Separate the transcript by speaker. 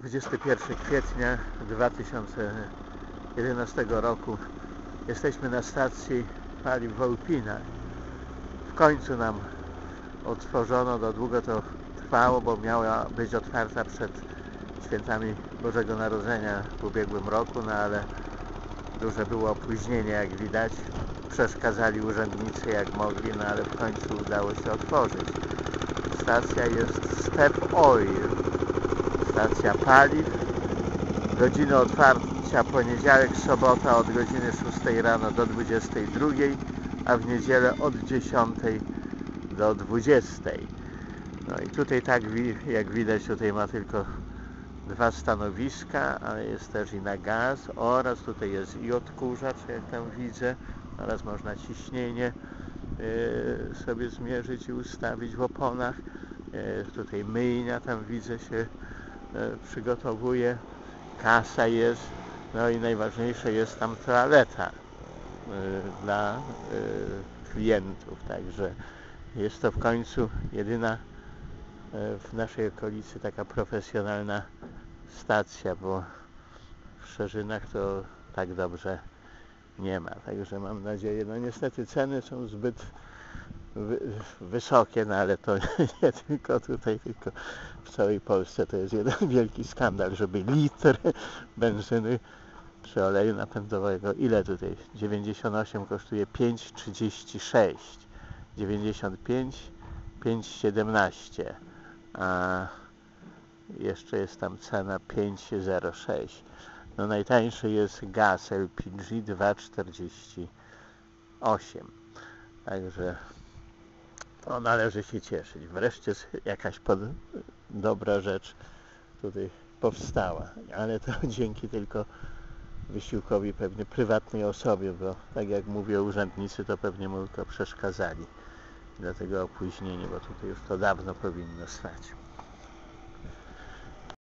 Speaker 1: 21 kwietnia 2011 roku. Jesteśmy na stacji paliw Wołpina. W końcu nam otworzono, do długo to trwało, bo miała być otwarta przed świętami Bożego Narodzenia w ubiegłym roku, no ale duże było opóźnienie jak widać. Przeszkadzali urzędnicy jak mogli, no ale w końcu udało się otworzyć. Stacja jest Step Oil, stacja paliw. Godziny otwarcia poniedziałek, sobota od godziny 6 rano do 22, a w niedzielę od 10 do 20. No i tutaj tak jak widać tutaj ma tylko dwa stanowiska, ale jest też i na gaz oraz tutaj jest i odkurzacz, jak tam widzę, oraz można ciśnienie e, sobie zmierzyć i ustawić w oponach. E, Tutaj myjnia tam widzę się przygotowuje, kasa jest, no i najważniejsze jest tam toaleta e, dla e, klientów, także jest to w końcu jedyna e, w naszej okolicy taka profesjonalna stacja, bo w Szerzynach to tak dobrze nie ma. Także mam nadzieję, no niestety ceny są zbyt wysokie, no ale to nie tylko tutaj, tylko w całej Polsce to jest jeden wielki skandal, żeby litr benzyny przy oleju napędowego, ile tutaj? 98 kosztuje 5,36 95 5,17 a jeszcze jest tam cena 5,06 no najtańszy jest gaz LPG 2,48 także to należy się cieszyć. Wreszcie jakaś pod, dobra rzecz tutaj powstała. Ale to dzięki tylko wysiłkowi pewnie prywatnej osobie bo tak jak mówię urzędnicy to pewnie mu tylko przeszkadzali. Dlatego opóźnienie bo tutaj już to dawno powinno stać